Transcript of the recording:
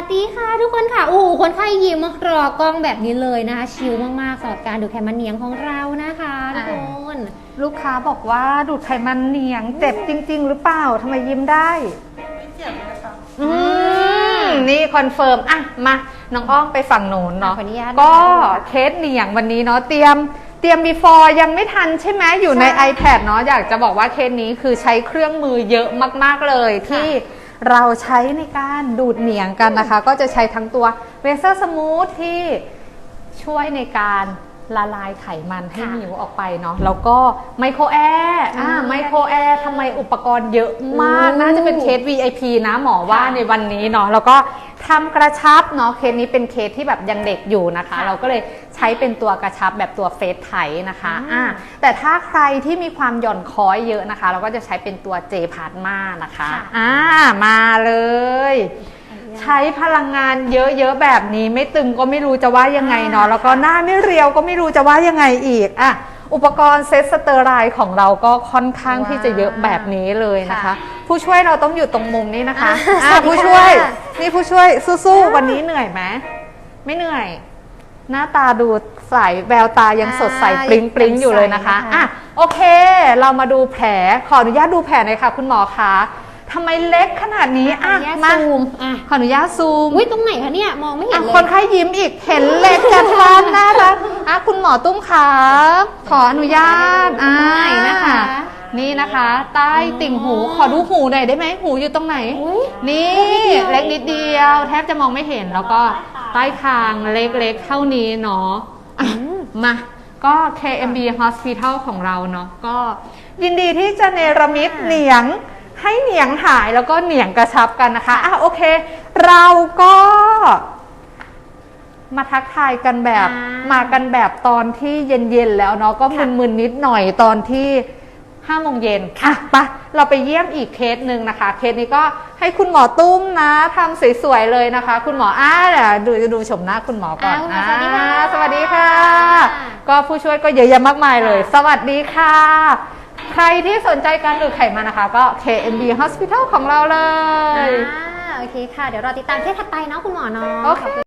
วัสดีค่ะทุกคนค่ะ โอ้โห คนไข้ยิ้มรอกล้องแบบนี้เลยนะคะ ชิลมากๆสำหรับการดูดไขมันเหนียงของเรานะคะทุกคนลูกค้าบอกว่าดูดไขมันเหนียง เจ็บจริง ๆ หรือเปล่าทำไมยิ้มได้ไม่เจ็บเลยค่ะอืมนี่คอนเฟิร์มอะมาน้องอ้อมไปฝั่งโน้นเนาะขออนุญาตก็นะคะเคสเหนียงวันนี้เนาะเตรียมเตรียม before ยังไม่ทันใช่ไหมอยู่ในใช่ iPad เนาะอยากจะบอกว่าเคสนี้คือใช้เครื่องมือเยอะมาก ๆเลยที่ เราใช้ในการดูดเหนียงกันนะคะ ก็จะใช้ทั้งตัวเวเซอร์สมูทที่ช่วยในการ ละลายไขมันให้ค่ะหมิวออกไปเนาะแล้วก็ไมโครแอร์อ่าอืมไมโครแอร์ทำไมอุปกรณ์เยอะมากอืมน่าจะเป็นเคส VIP นะหมอว่าค่ะในวันนี้เนาะแล้วก็ทำกระชับเนาะเคสนี้เป็นเคสที่แบบยังเด็กอยู่นะคะ ค่ะเราก็เลยใช้เป็นตัวกระชับแบบตัวเฟสไถนะคะอืม อ่าแต่ถ้าใครที่มีความหย่อนคอยเยอะนะคะ เราก็จะใช้เป็นตัวเจพาร์มานะคะ ค่ะ อ่ามาเลย ใช้พลังงานเยอะๆแบบนี้ ไม่ตึงก็ไม่รู้จะว่ายังไงเนาะอ่าแล้วก็หน้าไม่เรียวก็ไม่รู้จะว่ายังไงอีกอะอุปกรณ์เซตสเตอร์ไรด์ของเราก็ค่อนข้างว้าวที่จะเยอะแบบนี้เลยนะคะค่ะผู้ช่วยเราต้องอยู่ตรงมุมนี้นะคะอ่าอะสวัสดีผู้ช่วยค่ะนี่ผู้ช่วยสู้ๆวันนี้เหนื่อยไหมไม่เหนื่อย หน้าตาดูใสแววตายังสดใสอ่าปริ้งปริ้งๆอยู่เลยนะคะยังใสนะคะอะโอเค เรามาดูแผลขออนุญาตดูแผลหน่อยค่ะ คุณหมอคะ ทำไมเล็กขนาดนี้ขออะอนุญาตมาซูมอะ ขออนุญาตซูมอุ้ยตรงไหนคะเนี่ยมองไม่เห็อะนเลยคนไข้ยิ้มอีกเห็นเล็กจะทานน่ารักอะคุณหมอตุ้มขาขออนุญาตอ่าตรงไหนนะคะ นี่นะคะ ใต้ติ่งหูขอดูหูหน่อยได้ไหมหูอยู่ตรงไหน อุ๊ยนี่เล็เล็กกนินิดดเดีเดียยววแทบจะมองไม่เห็นแล้วก็ใต้คางเล็กๆเท่านี้เนาะอะมาก็ KMB Hospital ของเราเนาะก็ยินดีที่จะเนรมิตเหนียง ให้เหนียงหายแล้วก็เหนียงกระชับกันนะคะอะโอเค เราก็มาทักทายกันแบบอ่ามมากันแบบตอนที่เย็นๆแล้วเนาะก็มึนๆนิดหน่อยตอนที่ห้าโมงเย็นค่ะปะเราไปเยี่ยมอีกเคสหนึ่งนะคะ เคสนี้ก็ให้คุณหมอตุ้มนะทำสวยๆเลยนะคะ คุณหมออ้าเดี๋ยวดูดูชมหน้าคุณหมอก่อนอ่าคุณหมอสวัสดีค่ะอ่าสวัสดีค่ะ ก็ผู้ช่วยก็เยอะแยะมากมายเลยค่ะสวัสดีค่ะใค รที่สนใจการดูดไขมันนะคะ ก็ KMB Hospital ของเราเลย อ่าโอเคค่ะ เดี๋ยวรอติดตามเคสถัดไปเนาะคุณหมอเนาะ โอเค